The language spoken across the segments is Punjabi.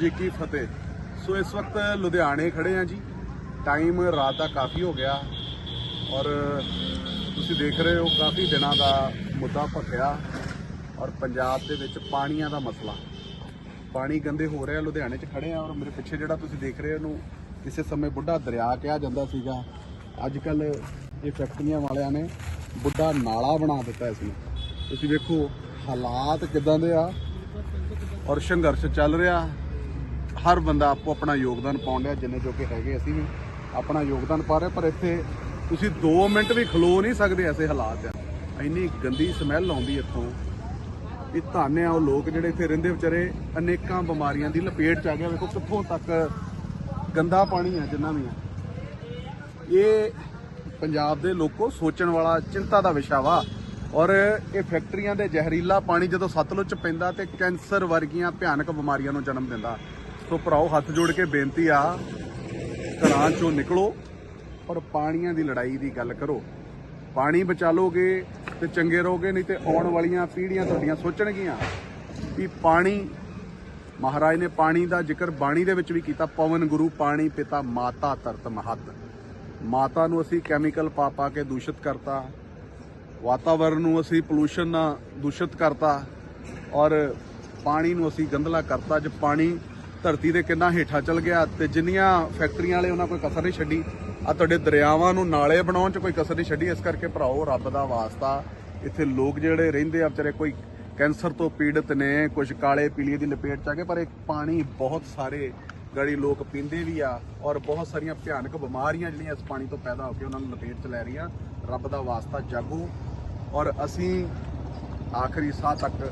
ਜੀ, ਕੀ ਫਤਿਹ। ਸੋ ਇਸ ਵਕਤ ਲੁਧਿਆਣੇ ਖੜੇ ਆ ਜੀ। ਟਾਈਮ ਰਾਤ ਦਾ ਕਾਫੀ ਹੋ ਗਿਆ ਔਰ ਤੁਸੀਂ ਦੇਖ ਰਹੇ ਹੋ ਕਾਫੀ ਦਿਨਾਂ ਦਾ ਮੁੱਦਾ ਭਖਿਆ ਔਰ ਪੰਜਾਬ ਦੇ ਵਿੱਚ ਪਾਣੀਆਂ ਦਾ ਮਸਲਾ। ਪਾਣੀ ਗੰਦੇ ਹੋ ਰਿਹਾ, ਲੁਧਿਆਣੇ 'ਚ ਖੜੇ ਆ ਔਰ ਮੇਰੇ ਪਿੱਛੇ ਜਿਹੜਾ ਤੁਸੀਂ ਦੇਖ ਰਹੇ ਹੋ ਇਹਨੂੰ ਕਿਸੇ ਸਮੇਂ ਬੁੱਢਾ ਦਰਿਆ ਕਿਹਾ ਜਾਂਦਾ ਸੀਗਾ। ਅੱਜ ਕੱਲ ਇਹ ਫੈਕਟਰੀਆਂ ਵਾਲਿਆਂ ਨੇ ਬੁੱਢਾ ਨਾਲਾ ਬਣਾ ਦਿੱਤਾ ਇਸ ਨੂੰ। ਤੁਸੀਂ ਵੇਖੋ ਹਾਲਾਤ ਕਿਦਾਂ ਦੇ ਆ ਔਰ ਸੰਘਰਸ਼ ਚੱਲ ਰਿਹਾ। ਹਰ ਬੰਦਾ ਆਪੋ ਆਪਣਾ ਯੋਗਦਾਨ ਪਾਉਣ ਡਿਆ, ਜਿੰਨੇ ਜੋ ਕਿ ਹੈਗੇ ਅਸੀਂ ਵੀ ਆਪਣਾ ਯੋਗਦਾਨ ਪਾ ਰਹੇ ਪਰ ਇੱਥੇ ਤੁਸੀਂ 2 ਮਿੰਟ ਵੀ ਖਲੋ ਨਹੀਂ ਸਕਦੇ ਐਸੇ ਹਾਲਾਤ ਆ। ਇੰਨੀ ਗੰਦੀ ਸਮੈਲ ਆਉਂਦੀ ਇੱਥੋਂ ਇਹ ਧੰਨ ਆ ਉਹ ਲੋਕ ਜਿਹੜੇ ਇੱਥੇ ਰਹਿੰਦੇ ਵਿਚਾਰੇ, ਅਨੇਕਾਂ ਬਿਮਾਰੀਆਂ ਦੀ ਲਪੇਟ ਚ ਆ ਗਏ ਵੇਖੋ ਕਿੱਥੋਂ ਤੱਕ ਗੰਦਾ ਪਾਣੀ ਆ ਜਿੰਨਾ ਵੀ ਆ। ਇਹ ਪੰਜਾਬ ਦੇ ਲੋਕੋ ਸੋਚਣ ਵਾਲਾ ਚਿੰਤਾ ਦਾ ਵਿਸ਼ਾ ਵਾ। ਔਰ ਇਹ ਫੈਕਟਰੀਆਂ ਦੇ ਜ਼ਹਿਰੀਲਾ ਪਾਣੀ ਜਦੋਂ ਸਤਲੁਜ ਚ ਪੈਂਦਾ ਤੇ ਕੈਂਸਰ ਵਰਗੀਆਂ ਭਿਆਨਕ ਬਿਮਾਰੀਆਂ ਨੂੰ ਜਨਮ ਦਿੰਦਾ। ਸੋ ਭਰਾਓ, ਹੱਥ ਜੋੜ ਕੇ ਬੇਨਤੀ ਆ, ਘਰਾਂ ਚੋਂ ਨਿਕਲੋ ਪਰ ਪਾਣੀਆਂ ਦੀ ਲੜਾਈ ਦੀ ਗੱਲ ਕਰੋ। ਪਾਣੀ ਬਚਾ ਲੋਗੇ ਤੇ ਚੰਗੇ ਰਹੋਗੇ, ਨਹੀਂ ਤੇ ਆਉਣ ਵਾਲੀਆਂ ਪੀੜ੍ਹੀਆਂ ਤੁਹਾਡੀਆਂ ਸੋਚਣਗੀਆਂ ਵੀ ਪਾਣੀ, ਮਹਾਰਾਜ ਨੇ ਪਾਣੀ ਦਾ ਜ਼ਿਕਰ ਬਾਣੀ ਦੇ ਵਿੱਚ ਵੀ ਕੀਤਾ, ਪਵਨ ਗੁਰੂ ਪਾਣੀ ਪਿਤਾ ਮਾਤਾ ਤਰਤ ਮਹੱਤ। ਮਾਤਾ ਨੂੰ ਅਸੀਂ ਕੈਮੀਕਲ ਪਾ ਪਾ ਕੇ ਦੂਸ਼ਿਤ ਕਰਤਾ, ਵਾਤਾਵਰਨ ਨੂੰ ਅਸੀਂ ਪੋਲੂਸ਼ਨ ਨਾਲ ਦੂਸ਼ਿਤ ਕਰਤਾ ਔਰ ਪਾਣੀ ਨੂੰ ਅਸੀਂ ਗੰਦਲਾ ਕਰਤਾ। ਜੇ ਪਾਣੀ ਧਰਤੀ ਦੇ ਕਿੰਨਾ ਹੇਠਾਂ ਚਲ ਗਿਆ ਤੇ ਜਿੰਨੀਆਂ ਫੈਕਟਰੀਆਂ ਵਾਲੇ ਉਹਨਾਂ ਕੋਈ ਕਸਰ ਨਹੀਂ ਛੱਡੀ ਆ ਤੁਹਾਡੇ ਦਰਿਆਵਾਂ ਨੂੰ ਨਾਲੇ ਬਣਾਉਣ 'ਚ ਕੋਈ ਕਸਰ ਨਹੀਂ ਛੱਡੀ, ਇਸ ਕਰਕੇ ਭਰਾਓ ਰੱਬ ਦਾ ਵਾਸਤਾ, ਇੱਥੇ ਲੋਕ ਜਿਹੜੇ ਰਹਿੰਦੇ ਆ ਵਿਚਾਰੇ ਕੋਈ ਕੈਂਸਰ ਤੋਂ ਪੀੜਤ ਨੇ ਕੁਝ ਕਾਲੇ ਪੀਲੀਏ ਦੀ ਲਪੇਟ 'ਚ ਆ ਗਏ, ਪਰ ਇਹ ਪਾਣੀ ਬਹੁਤ ਸਾਰੇ ਗੜੀ ਲੋਕ ਪੀਂਦੇ ਵੀ ਆ ਔਰ ਬਹੁਤ ਸਾਰੀਆਂ ਭਿਆਨਕ ਬਿਮਾਰੀਆਂ ਜਿਹੜੀਆਂ ਇਸ ਪਾਣੀ ਤੋਂ ਪੈਦਾ ਹੋ ਕੇ ਉਹਨਾਂ ਨੂੰ ਲਪੇਟ 'ਚ ਲੈ ਰਹੀਆਂ। ਰੱਬ ਦਾ ਵਾਸਤਾ ਜਾਗੋ ਔਰ ਅਸੀਂ ਆਖਰੀ ਸਾਹ ਤੱਕ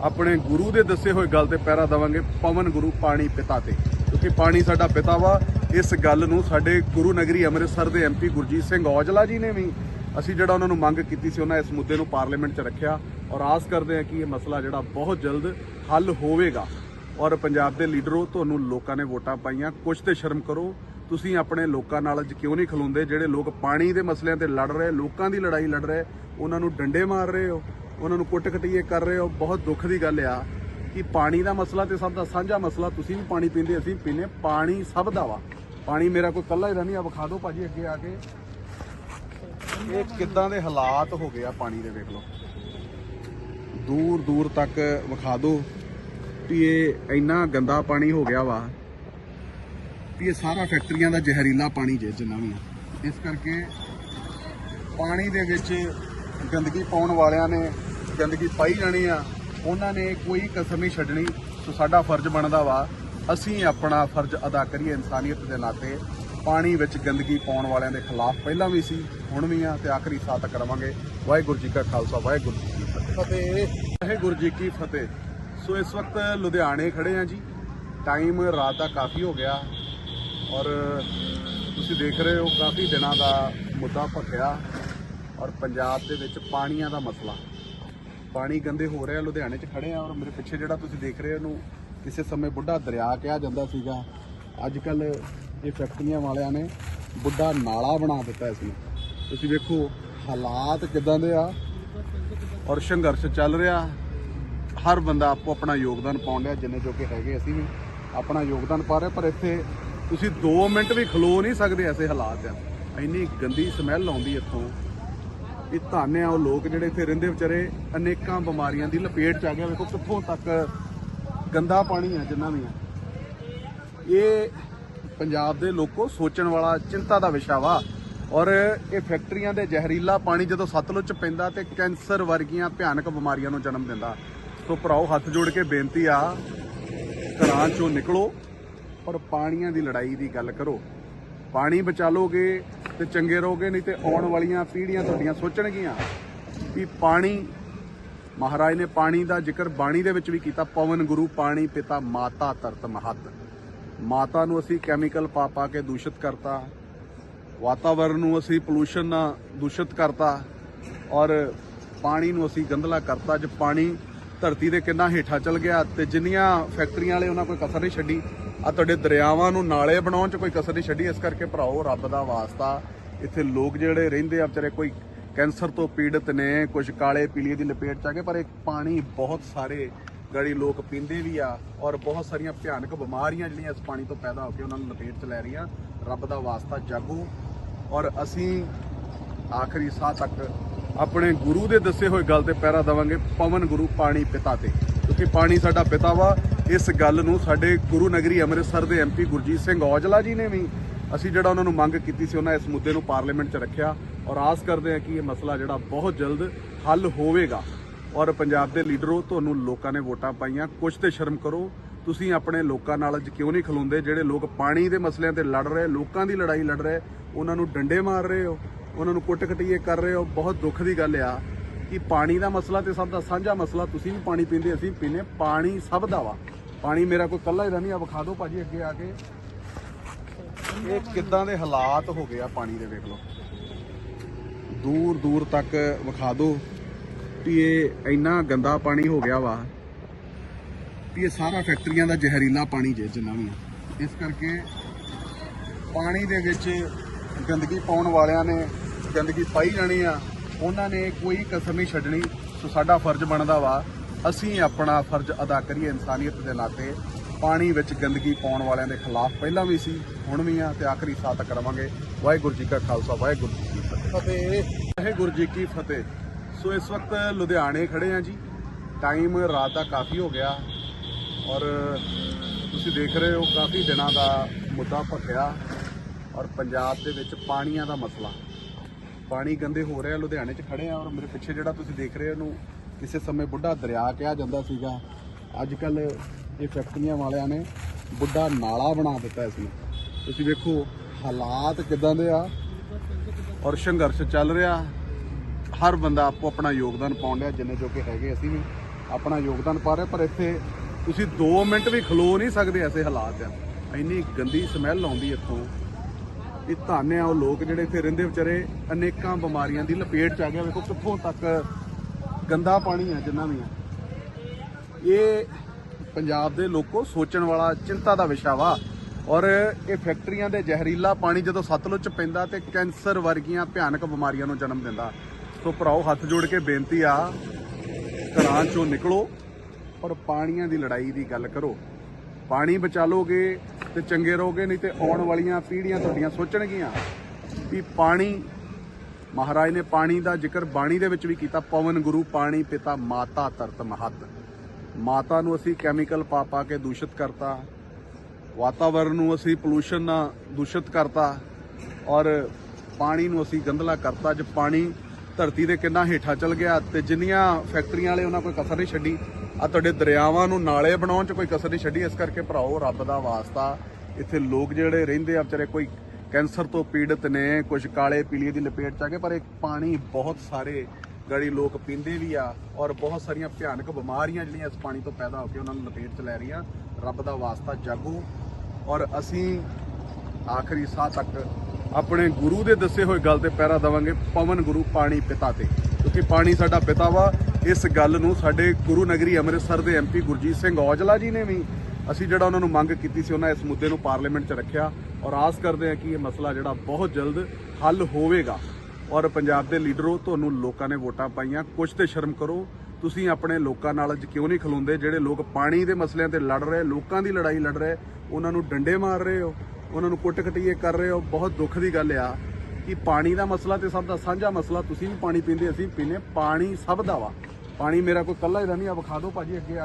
ਆਪਣੇ ਗੁਰੂ ਦੇ ਦੱਸੇ ਹੋਏ ਗੱਲ ਤੇ ਪਹਿਰਾ ਦੇਵਾਂਗੇ, ਪਵਨ ਗੁਰੂ ਪਾਣੀ ਪਿਤਾ ਤੇ। ਕਿਉਂਕਿ ਪਾਣੀ ਸਾਡਾ ਪਿਤਾ ਵਾ, ਇਸ ਗੱਲ ਨੂੰ ਸਾਡੇ ਗੁਰੂ ਨਗਰੀ ਅੰਮ੍ਰਿਤਸਰ ਦੇ ਐਮਪੀ ਗੁਰਜੀਤ ਸਿੰਘ ਔਜਲਾ ਜੀ ਨੇ ਵੀ ਅਸੀਂ ਜਿਹੜਾ ਉਹਨਾਂ ਨੂੰ ਮੰਗ ਕੀਤੀ ਸੀ, ਉਹਨਾਂ ਇਸ ਮੁੱਦੇ ਨੂੰ ਪਾਰਲੀਮੈਂਟ 'ਚ ਰੱਖਿਆ ਔਰ ਆਸ ਕਰਦੇ ਹਾਂ ਕਿ ਇਹ ਮਸਲਾ ਜਿਹੜਾ ਬਹੁਤ ਜਲਦ ਹੱਲ ਹੋਵੇਗਾ। ਔਰ ਪੰਜਾਬ ਦੇ ਲੀਡਰੋ, ਤੁਹਾਨੂੰ ਲੋਕਾਂ ਨੇ ਵੋਟਾਂ ਪਾਈਆਂ ਕੁਝ ਤੇ ਸ਼ਰਮ ਕਰੋ। ਤੁਸੀਂ ਆਪਣੇ ਲੋਕਾਂ ਨਾਲ ਅੱਜ ਕਿਉਂ ਨਹੀਂ ਖਲੋਂਦੇ? ਜਿਹੜੇ ਲੋਕ ਪਾਣੀ ਦੇ ਮਸਲਿਆਂ ਤੇ ਲੜ ਰਹੇ, ਲੋਕਾਂ ਦੀ ਲੜਾਈ ਲੜ ਰਹੇ, ਉਹਨਾਂ ਨੂੰ ਡੰਡੇ ਮਾਰ ਰਹੇ ਹੋ। ਉਹਨਾਂ ਨੂੰ ਕੁੱਟ ਕਟਈਏ ਕਰ ਰਹੇ ਹੋ, ਬਹੁਤ ਦੁੱਖ ਦੀ ਗੱਲ ਆ ਕਿ ਪਾਣੀ ਦਾ ਮਸਲਾ ਤੇ ਸਭ ਦਾ ਸਾਂਝਾ ਮਸਲਾ, ਤੁਸੀਂ ਵੀ ਪਾਣੀ ਪੀਂਦੇ, ਅਸੀਂ ਵੀ ਪੀਂਦੇ, ਪਾਣੀ ਸਭ ਦਾ ਵਾ। ਪਾਣੀ ਮੇਰਾ ਕੋਈ ਕੱਲਾ ਹੀ ਦਾ ਨਹੀਂ ਆ ਵਿਖਾ ਦਿਓ ਭਾਜੀ ਅੱਗੇ ਆ ਕੇ। ਇਹ ਕਿੱਦਾਂ ਦੇ ਹਾਲਾਤ ਹੋ ਗਏ ਆ ਪਾਣੀ ਦੇ, ਵੇਖ ਲਓ। ਦੂਰ ਦੂਰ ਤੱਕ ਵਿਖਾ ਦਿਓ ਵੀ ਇਹ ਇੰਨਾ ਗੰਦਾ ਪਾਣੀ ਹੋ ਗਿਆ ਵਾ ਵੀ ਇਹ ਸਾਰਾ ਫੈਕਟਰੀਆਂ ਦਾ ਜ਼ਹਿਰੀਲਾ ਪਾਣੀ ਜੇ, ਜਿੰਨਾ ਵੀ ਇਸ ਕਰਕੇ ਪਾਣੀ ਦੇ ਵਿੱਚ ਗੰਦਗੀ ਪਾਉਣ ਵਾਲਿਆਂ ਨੇ ਗੰਦਗੀ ਪਾਈ ਜਾਣੀ ਆ ਉਹਨਾਂ ਨੇ ਕੋਈ ਕਸਰ ਨਹੀਂ ਛੱਡਣੀ। ਸੋ ਸਾਡਾ ਫਰਜ਼ ਬਣਦਾ ਵਾ ਅਸੀਂ ਆਪਣਾ ਫਰਜ਼ ਅਦਾ ਕਰੀਏ ਇਨਸਾਨੀਅਤ ਦੇ ਨਾਤੇ। ਪਾਣੀ ਵਿੱਚ ਗੰਦਗੀ ਪਾਉਣ ਵਾਲਿਆਂ ਦੇ ਖਿਲਾਫ ਪਹਿਲਾਂ ਵੀ ਸੀ ਹੁਣ ਵੀ ਆ ਤੇ ਆਖਰੀ ਸਾਹ ਤੱਕ ਰਵਾਂਗੇ ਵਾਹਿਗੁਰੂ ਜੀ ਕਾ ਖਾਲਸਾ ਵਾਹਿਗੁਰੂ ਜੀ ਕੀ ਫਤਿਹ। ਫਤਿਹ। ਵਾਹਿਗੁਰੂ ਜੀ ਕੀ ਫਤਿਹ। ਸੋ ਇਸ ਵਕਤ ਲੁਧਿਆਣੇ ਖੜੇ ਆ ਜੀ। ਟਾਈਮ ਰਾਤ ਦਾ ਕਾਫੀ ਹੋ ਗਿਆ ਔਰ ਤੁਸੀਂ ਦੇਖ ਰਹੇ ਹੋ ਕਾਫੀ ਦਿਨਾਂ ਦਾ ਮੁੱਦਾ ਭਖਿਆ ਔਰ ਪੰਜਾਬ ਦੇ ਵਿੱਚ ਪਾਣੀਆਂ ਦਾ ਮਸਲਾ। ਪਾਣੀ ਗੰਦੇ ਹੋ ਰਿਹਾ, ਲੁਧਿਆਣੇ 'ਚ ਖੜੇ ਆ ਔਰ ਮੇਰੇ ਪਿੱਛੇ ਜਿਹੜਾ ਤੁਸੀਂ ਦੇਖ ਰਹੇ ਹੋ ਇਹਨੂੰ, ਕਿਸੇ ਸਮੇਂ ਬੁੱਢਾ ਦਰਿਆ ਕਿਹਾ ਜਾਂਦਾ ਸੀਗਾ। ਅੱਜ ਕੱਲ ਇਹ ਫੈਕਟਰੀਆਂ ਵਾਲਿਆਂ ਨੇ ਬੁੱਢਾ ਨਾਲਾ ਬਣਾ ਦਿੱਤਾ ਇਸ ਨੂੰ। ਤੁਸੀਂ ਵੇਖੋ ਹਾਲਾਤ ਕਿਦਾਂ ਦੇ ਆ ਔਰ ਸੰਘਰਸ਼ ਚੱਲ ਰਿਹਾ। ਹਰ ਬੰਦਾ ਆਪੋ ਆਪਣਾ ਯੋਗਦਾਨ ਪਾਉਣ ਡਿਆ, ਜਿੰਨੇ ਜੋ ਕਿ ਹੈਗੇ ਅਸੀਂ ਵੀ ਆਪਣਾ ਯੋਗਦਾਨ ਪਾ ਰਹੇ ਪਰ ਇੱਥੇ ਤੁਸੀਂ 2 ਮਿੰਟ ਵੀ ਖਲੋ ਨਹੀਂ ਸਕਦੇ ਐਸੇ ਹਾਲਾਤ ਆ ਇੰਨੀ ਗੰਦੀ ਸਮੈਲ ਆਉਂਦੀ ਇੱਥੋਂ। ਇਹ ਧੰਨ ਆ ਉਹ ਲੋਕ ਜਿਹੜੇ ਇੱਥੇ ਰਹਿੰਦੇ ਵਿਚਾਰੇ, ਅਨੇਕਾਂ ਬਿਮਾਰੀਆਂ ਦੀ ਲਪੇਟ ਚ ਆ ਗਏ ਵੇਖੋ ਕਿੱਥੋਂ ਤੱਕ ਗੰਦਾ ਪਾਣੀ ਆ ਜਿੰਨਾ ਵੀ ਆ ਇਹ ਪੰਜਾਬ ਦੇ ਲੋਕੋ ਸੋਚਣ ਵਾਲਾ, ਚਿੰਤਾ ਦਾ ਵਿਸ਼ਾ ਵਾ। ਔਰ ਇਹ ਫੈਕਟਰੀਆਂ ਦੇ ਜ਼ਹਿਰੀਲਾ ਪਾਣੀ ਜਦੋਂ ਸਤਲੁਜ ਚ ਪੈਂਦਾ ਤੇ ਕੈਂਸਰ ਵਰਗੀਆਂ ਭਿਆਨਕ ਬਿਮਾਰੀਆਂ ਨੂੰ ਜਨਮ ਦਿੰਦਾ। ਸੋ ਭਰਾਓ, ਹੱਥ ਜੋੜ ਕੇ ਬੇਨਤੀ ਆ, ਘਰਾਂ ਚੋਂ ਨਿਕਲੋ ਔਰ ਪਾਣੀਆਂ ਦੀ ਲੜਾਈ ਦੀ ਗੱਲ ਕਰੋ। ਪਾਣੀ ਬਚਾ ਲੋਗੇ ਤੇ ਚੰਗੇ ਰਹੋਗੇ, ਨਹੀਂ ਤੇ ਆਉਣ ਵਾਲੀਆਂ ਪੀੜ੍ਹੀਆਂ ਤੁਹਾਡੀਆਂ ਸੋਚਣਗੀਆਂ ਵੀ ਪਾਣੀ, ਮਹਾਰਾਜ ਨੇ ਪਾਣੀ ਦਾ ਜ਼ਿਕਰ ਬਾਣੀ ਦੇ ਵਿੱਚ ਵੀ ਕੀਤਾ, ਪਵਨ ਗੁਰੂ ਪਾਣੀ ਪਿਤਾ ਮਾਤਾ ਤਰਤ ਮਹੱਤ। ਮਾਤਾ ਨੂੰ ਅਸੀਂ ਕੈਮੀਕਲ ਪਾ ਪਾ ਕੇ ਦੂਸ਼ਿਤ ਕਰਤਾ, ਵਾਤਾਵਰਨ ਨੂੰ ਅਸੀਂ ਪੋਲੂਸ਼ਨ ਨਾਲ ਦੂਸ਼ਿਤ ਕਰਤਾ ਔਰ ਪਾਣੀ ਨੂੰ ਅਸੀਂ ਗੰਦਲਾ ਕਰਤਾ। ਜੇ ਪਾਣੀ ਧਰਤੀ ਦੇ ਕਿੰਨਾ ਹੇਠਾਂ ਚਲ ਗਿਆ ਤੇ ਜਿੰਨੀਆਂ ਫੈਕਟਰੀਆਂ ਵਾਲੇ ਉਹਨਾਂ ਕੋਈ ਕਸਰ ਨਹੀਂ ਛੱਡੀ ਆ ਤੁਹਾਡੇ ਦਰਿਆਵਾਂ ਨੂੰ ਨਾਲੇ ਬਣਾਉਣ 'ਚ ਕੋਈ ਕਸਰ ਨਹੀਂ ਛੱਡੀ, ਇਸ ਕਰਕੇ ਭਰਾਓ ਰੱਬ ਦਾ ਵਾਸਤਾ। ਇੱਥੇ ਲੋਕ ਜਿਹੜੇ ਰਹਿੰਦੇ ਆ, ਵਿਚਾਰੇ ਕੋਈ ਕੈਂਸਰ ਤੋਂ ਪੀੜਤ ਨੇ ਕੁਝ ਕਾਲੇ ਪੀਲੀਏ ਦੀ ਲਪੇਟ 'ਚ ਆ ਗਏ, ਪਰ ਇਹ ਪਾਣੀ ਬਹੁਤ ਸਾਰੇ ਗਾੜੀ ਲੋਕ ਪੀਂਦੇ ਵੀ ਆ ਔਰ ਬਹੁਤ ਸਾਰੀਆਂ ਭਿਆਨਕ ਬਿਮਾਰੀਆਂ ਜਿਹੜੀਆਂ ਇਸ ਪਾਣੀ ਤੋਂ ਪੈਦਾ ਹੋ ਕੇ ਉਹਨਾਂ ਨੂੰ ਲਪੇਟ ਚ ਲੈ ਰਹੀਆਂ। ਰੱਬ ਦਾ ਵਾਸਤਾ ਜਾਗੋ ਔਰ ਅਸੀਂ ਆਖਰੀ ਸਾਹ ਤੱਕ ਆਪਣੇ ਗੁਰੂ ਦੇ ਦੱਸੇ ਹੋਏ ਗੱਲ ਤੇ ਪਹਿਰਾ ਦੇਵਾਂਗੇ, ਪਵਨ ਗੁਰੂ ਪਾਣੀ ਪਿਤਾ ਤੇ। ਕਿਉਂਕਿ ਪਾਣੀ ਸਾਡਾ ਪਿਤਾ ਵਾ ਇਸ ਗੱਲ ਨੂੰ ਸਾਡੇ ਗੁਰੂ ਨਗਰੀ ਅੰਮ੍ਰਿਤਸਰ ਦੇ ਐਮਪੀ ਗੁਰਜੀਤ ਸਿੰਘ ਔਜਲਾ ਜੀ ਨੇ ਵੀ ਅਸੀਂ ਜਿਹੜਾ ਉਹਨਾਂ ਨੂੰ ਮੰਗ ਕੀਤੀ ਸੀ, ਉਹਨਾਂ ਇਸ ਮੁੱਦੇ ਨੂੰ ਪਾਰਲੀਮੈਂਟ 'ਚ ਰੱਖਿਆ ਔਰ ਆਸ ਕਰਦੇ ਹਾਂ ਕਿ ਇਹ ਮਸਲਾ ਜਿਹੜਾ ਬਹੁਤ ਜਲਦ ਹੱਲ ਹੋਵੇਗਾ ਔਰ ਪੰਜਾਬ ਦੇ ਲੀਡਰੋ, ਤੁਹਾਨੂੰ ਲੋਕਾਂ ਨੇ ਵੋਟਾਂ ਪਾਈਆਂ ਕੁਝ ਤੇ ਸ਼ਰਮ ਕਰੋ, ਤੁਸੀਂ ਆਪਣੇ ਲੋਕਾਂ ਨਾਲ ਅੱਜ ਕਿਉਂ ਨਹੀਂ ਖਲੋਂਦੇ? ਜਿਹੜੇ ਲੋਕ ਪਾਣੀ ਦੇ ਮਸਲਿਆਂ ਤੇ ਲੜ ਰਹੇ, ਲੋਕਾਂ ਦੀ ਲੜਾਈ ਲੜ ਰਹੇ, ਉਹਨਾਂ ਨੂੰ ਡੰਡੇ ਮਾਰ ਰਹੇ ਹੋ, ਉਹਨਾਂ ਨੂੰ ਕੁੱਟ ਕਟੀਏ ਕਰ ਰਹੇ ਹੋ, ਬਹੁਤ ਦੁੱਖ ਦੀ ਗੱਲ ਆ ਕਿ ਪਾਣੀ ਦਾ ਮਸਲਾ ਤੇ ਸਭ ਦਾ ਸਾਂਝਾ ਮਸਲਾ, ਤੁਸੀਂ ਵੀ ਪਾਣੀ ਪੀਂਦੇ, ਅਸੀਂ ਵੀ ਪੀਂਦੇ ਪਾਣੀ ਸਭ ਦਾ ਵਾ। ਪਾਣੀ ਮੇਰਾ ਕੋਈ ਕੱਲਾ ਹੀ ਦਾ ਨਹੀਂ ਆ ਵਿਖਾ ਦਿਓ ਭਾਜੀ ਅੱਗੇ ਆ ਕੇ। ਇਹ ਕਿੱਦਾਂ ਦੇ ਹਾਲਾਤ ਹੋ ਗਏ ਆ ਪਾਣੀ ਦੇ, ਵੇਖ ਲਓ। ਦੂਰ ਦੂਰ ਤੱਕ ਵਿਖਾ ਦਿਓ ਵੀ ਇਹ ਇੰਨਾ ਗੰਦਾ ਪਾਣੀ ਹੋ ਗਿਆ ਵਾ ਵੀ ਇਹ ਸਾਰਾ ਫੈਕਟਰੀਆਂ ਦਾ ਜ਼ਹਿਰੀਲਾ ਪਾਣੀ ਜੇ ਜਿੰਨਾ ਵੀ ਇਸ ਕਰਕੇ ਪਾਣੀ ਦੇ ਵਿੱਚ ਗੰਦਗੀ ਪਾਉਣ ਵਾਲਿਆਂ ਨੇ ਗੰਦਗੀ ਪਾਈ ਜਾਣੀ ਆ। ਉਹਨਾਂ ਨੇ ਕੋਈ ਕਸਰ ਨਹੀਂ ਛੱਡਣੀ। ਸੋ ਸਾਡਾ ਫਰਜ਼ ਬਣਦਾ ਵਾ ਅਸੀਂ ਆਪਣਾ ਫਰਜ਼ ਅਦਾ ਕਰੀਏ ਇਨਸਾਨੀਅਤ ਦੇ ਨਾਤੇ। ਪਾਣੀ ਵਿੱਚ ਗੰਦਗੀ ਪਾਉਣ ਵਾਲਿਆਂ ਦੇ ਖਿਲਾਫ ਪਹਿਲਾਂ ਵੀ ਸੀ, ਹੁਣ ਵੀ ਆ ਤੇ ਆਖਰੀ ਸਾਹ ਤੱਕ ਰਵਾਂਗੇ ਵਾਹਿਗੁਰੂ ਜੀ ਕਾ ਖਾਲਸਾ, ਵਾਹਿਗੁਰੂ ਜੀ ਕੀ ਫਤਿਹ। ਵਾਹਿਗੁਰੂ ਜੀ ਕੀ ਫਤਿਹ। ਸੋ ਇਸ ਵਕਤ ਲੁਧਿਆਣੇ ਖੜੇ ਆ ਜੀ। ਟਾਈਮ ਰਾਤ ਦਾ ਕਾਫੀ ਹੋ ਗਿਆ ਔਰ ਤੁਸੀਂ ਦੇਖ ਰਹੇ ਹੋ ਕਾਫੀ ਦਿਨਾਂ ਦਾ ਮੁੱਦਾ ਭਖਿਆ ਔਰ ਪੰਜਾਬ ਦੇ ਵਿੱਚ ਪਾਣੀਆਂ ਦਾ ਮਸਲਾ। ਪਾਣੀ ਗੰਦੇ ਹੋ ਰਿਹਾ, ਲੁਧਿਆਣੇ 'ਚ ਖੜੇ ਆ ਔਰ ਮੇਰੇ ਪਿੱਛੇ ਜਿਹੜਾ ਤੁਸੀਂ ਦੇਖ ਰਹੇ ਹੋ ਇਹਨੂੰ ਕਿਸੇ ਸਮੇਂ ਬੁੱਢਾ ਦਰਿਆ ਕਿਹਾ ਜਾਂਦਾ ਸੀਗਾ। ਅੱਜ ਕੱਲ ਇਹ ਫੈਕਟਰੀਆਂ ਵਾਲਿਆਂ ਨੇ ਬੁੱਢਾ ਨਾਲਾ ਬਣਾ ਦਿੱਤਾ ਇਸ ਨੂੰ। ਤੁਸੀਂ ਵੇਖੋ, ਹਾਲਾਤ ਕਿਦਾਂ ਦੇ ਆ ਔਰ ਸੰਘਰਸ਼ ਚੱਲ ਰਿਹਾ। ਹਰ ਬੰਦਾ ਆਪੋ ਆਪਣਾ ਯੋਗਦਾਨ ਪਾਉਣ ਡਿਆ, ਜਿੰਨੇ ਜੋ ਕਿ ਹੈਗੇ ਅਸੀਂ ਵੀ ਆਪਣਾ ਯੋਗਦਾਨ ਪਾ ਰਹੇ, ਪਰ ਇੱਥੇ ਤੁਸੀਂ 2 ਮਿੰਟ ਵੀ ਖਲੋ ਨਹੀਂ ਸਕਦੇ ਐਸੇ ਹਾਲਾਤ ਆ। ਇੰਨੀ ਗੰਦੀ ਸਮੈਲ ਆਉਂਦੀ ਇੱਥੋਂ। ਇਹ ਧੰਨ ਆ, ਉਹ ਲੋਕ ਜਿਹੜੇ ਇੱਥੇ ਰਹਿੰਦੇ ਵਿਚਾਰੇ, ਅਨੇਕਾਂ ਬਿਮਾਰੀਆਂ ਦੀ ਲਪੇਟ ਚ ਆ ਗਏ ਵੇਖੋ ਕਿੱਥੋਂ ਤੱਕ ਗੰਦਾ ਪਾਣੀ ਆ ਜਿੰਨਾ ਵੀ ਆ ਇਹ ਪੰਜਾਬ ਦੇ ਲੋਕੋ ਸੋਚਣ ਵਾਲਾ ਚਿੰਤਾ ਦਾ ਵਿਸ਼ਾ ਵਾ। ਔਰ ਇਹ ਫੈਕਟਰੀਆਂ ਦੇ ਜ਼ਹਿਰੀਲਾ ਪਾਣੀ ਜਦੋਂ ਸਤਲੁਜ ਚ ਪੈਂਦਾ ਤੇ ਕੈਂਸਰ ਵਰਗੀਆਂ ਭਿਆਨਕ ਬਿਮਾਰੀਆਂ ਨੂੰ ਜਨਮ ਦਿੰਦਾ। ਸੋ ਭਰਾਓ, ਹੱਥ ਜੋੜ ਕੇ ਬੇਨਤੀ ਆ, ਘਰਾਂ ਚੋਂ ਨਿਕਲੋ ਔਰ ਪਾਣੀਆਂ ਦੀ ਲੜਾਈ ਦੀ ਗੱਲ ਕਰੋ। ਪਾਣੀ ਬਚਾ ਲੋਗੇ ਤੇ ਚੰਗੇ ਰਹੋਗੇ, ਨਹੀਂ ਤੇ ਆਉਣ ਵਾਲੀਆਂ ਪੀੜ੍ਹੀਆਂ ਤੁਹਾਡੀਆਂ ਸੋਚਣਗੀਆਂ ਵੀ ਪਾਣੀ ਮਹਾਰਾਜ ਨੇ ਪਾਣੀ ਦਾ ਜ਼ਿਕਰ ਬਾਣੀ ਦੇ ਵਿੱਚ ਵੀ ਕੀਤਾ, ਪਵਨ ਗੁਰੂ ਪਾਣੀ ਪਿਤਾ ਮਾਤਾ ਤਰਤ ਮਹਤ। ਮਾਤਾ ਨੂੰ ਅਸੀਂ ਕੈਮੀਕਲ ਪਾ ਪਾ ਕੇ ਦੂਸ਼ਿਤ ਕਰਤਾ, ਵਾਤਾਵਰਨ ਨੂੰ ਅਸੀਂ ਪੋਲੂਸ਼ਨ ਨਾਲ ਦੂਸ਼ਿਤ ਕਰਤਾ ਔਰ ਪਾਣੀ ਨੂੰ ਅਸੀਂ ਗੰਦਲਾ ਕਰਤਾ। ਜੇ ਪਾਣੀ ਧਰਤੀ ਦੇ ਕਿੰਨਾ ਹੇਠਾਂ ਚਲ ਗਿਆ ਤੇ ਜਿੰਨੀਆਂ ਫੈਕਟਰੀਆਂ ਵਾਲੇ ਉਹਨਾਂ ਕੋਈ ਕਸਰ ਨਹੀਂ ਛੱਡੀ ਆ ਤੁਹਾਡੇ ਦਰਿਆਵਾਂ ਨੂੰ ਨਾਲੇ ਬਣਾਉਣ 'ਚ ਕੋਈ ਕਸਰ ਨਹੀਂ ਛੱਡੀ। ਇਸ ਕਰਕੇ ਭਰਾਓ ਰੱਬ ਦਾ ਵਾਸਤਾ, ਇੱਥੇ ਲੋਕ ਜਿਹੜੇ ਰਹਿੰਦੇ ਆ, ਵਿਚਾਰੇ ਕੋਈ ਕੈਂਸਰ ਤੋਂ ਪੀੜਤ ਨੇ ਕੁਝ ਕਾਲੇ ਪੀਲੀਏ ਦੀ ਲਪੇਟ 'ਚ ਆ ਗਏ, ਪਰ ਇਹ ਪਾਣੀ ਬਹੁਤ ਸਾਰੇ ਗਾੜੀ ਲੋਕ ਪੀਂਦੇ ਵੀ ਆ ਔਰ ਬਹੁਤ ਸਾਰੀਆਂ ਭਿਆਨਕ ਬਿਮਾਰੀਆਂ ਜਿਹੜੀਆਂ ਇਸ ਪਾਣੀ ਤੋਂ ਪੈਦਾ ਹੋ ਕੇ ਉਹਨਾਂ ਨੂੰ ਲਪੇਟ 'ਚ ਲੈ ਰਹੀਆਂ। ਰੱਬ ਦਾ ਵਾਸਤਾ ਜਾਗੋ ਔਰ ਅਸੀਂ ਆਖਰੀ ਸਾਹ ਤੱਕ ਆਪਣੇ ਗੁਰੂ ਦੇ ਦੱਸੇ ਹੋਏ ਗੱਲ ਤੇ ਪਹਿਰਾ ਦੇਵਾਂਗੇ, ਪਵਨ ਗੁਰੂ ਪਾਣੀ ਪਿਤਾ ਤੇ। ਕਿਉਂਕਿ ਪਾਣੀ ਸਾਡਾ ਪਿਤਾ ਵਾ, ਇਸ ਗੱਲ ਨੂੰ ਸਾਡੇ ਗੁਰੂ ਨਗਰੀ ਅੰਮ੍ਰਿਤਸਰ ਦੇ ਐਮਪੀ ਗੁਰਜੀਤ ਸਿੰਘ ਔਜਲਾ ਜੀ ਨੇ ਵੀ ਅਸੀਂ ਜਿਹੜਾ ਉਹਨਾਂ ਨੂੰ ਮੰਗ ਕੀਤੀ ਸੀ, ਉਹਨਾਂ ਇਸ ਮੁੱਦੇ ਨੂੰ ਪਾਰਲੀਮੈਂਟ 'ਚ ਰੱਖਿਆ। ਔਰ ਆਸ ਕਰਦੇ ਹਾਂ ਕਿ ਇਹ ਮਸਲਾ ਜਿਹੜਾ ਬਹੁਤ ਜਲਦ ਹੱਲ ਹੋਵੇਗਾ। ਔਰ ਪੰਜਾਬ ਦੇ ਲੀਡਰੋ, ਤੁਹਾਨੂੰ ਲੋਕਾਂ ਨੇ ਵੋਟਾਂ ਪਾਈਆਂ। ਕੁਝ ਤੇ ਸ਼ਰਮ ਕਰੋ। ਤੁਸੀਂ ਆਪਣੇ ਲੋਕਾਂ ਨਾਲ ਅੱਜ ਕਿਉਂ ਨਹੀਂ ਖਲੋਂਦੇ? ਜਿਹੜੇ ਲੋਕ ਪਾਣੀ ਦੇ ਮਸਲਿਆਂ ਤੇ ਲੜ ਰਹੇ, ਲੋਕਾਂ ਦੀ ਲੜਾਈ ਲੜ ਰਹੇ, ਉਹਨਾਂ ਨੂੰ ਡੰਡੇ ਮਾਰ ਰਹੇ ਹੋ, ਉਹਨਾਂ ਨੂੰ ਕੁੱਟ ਕਟਈਏ ਕਰ ਰਹੇ ਹੋ। ਬਹੁਤ ਦੁੱਖ ਦੀ ਗੱਲ ਆ ਕਿ ਪਾਣੀ ਦਾ ਮਸਲਾ ਤੇ ਸਭ ਦਾ ਸਾਂਝਾ ਮਸਲਾ, ਤੁਸੀਂ ਵੀ ਪਾਣੀ ਪੀਂਦੇ, ਅਸੀਂ ਵੀ ਪੀਂਦੇ ਪਾਣੀ ਸਭ ਦਾ ਵਾ। ਪਾਣੀ ਮੇਰਾ ਕੋਈ ਕੱਲਾ ਹੀ ਦਾ ਨਹੀਂ ਆ, ਵਿਖਾ ਦਿਓ ਭਾਜੀ ਅੱਗੇ ਆ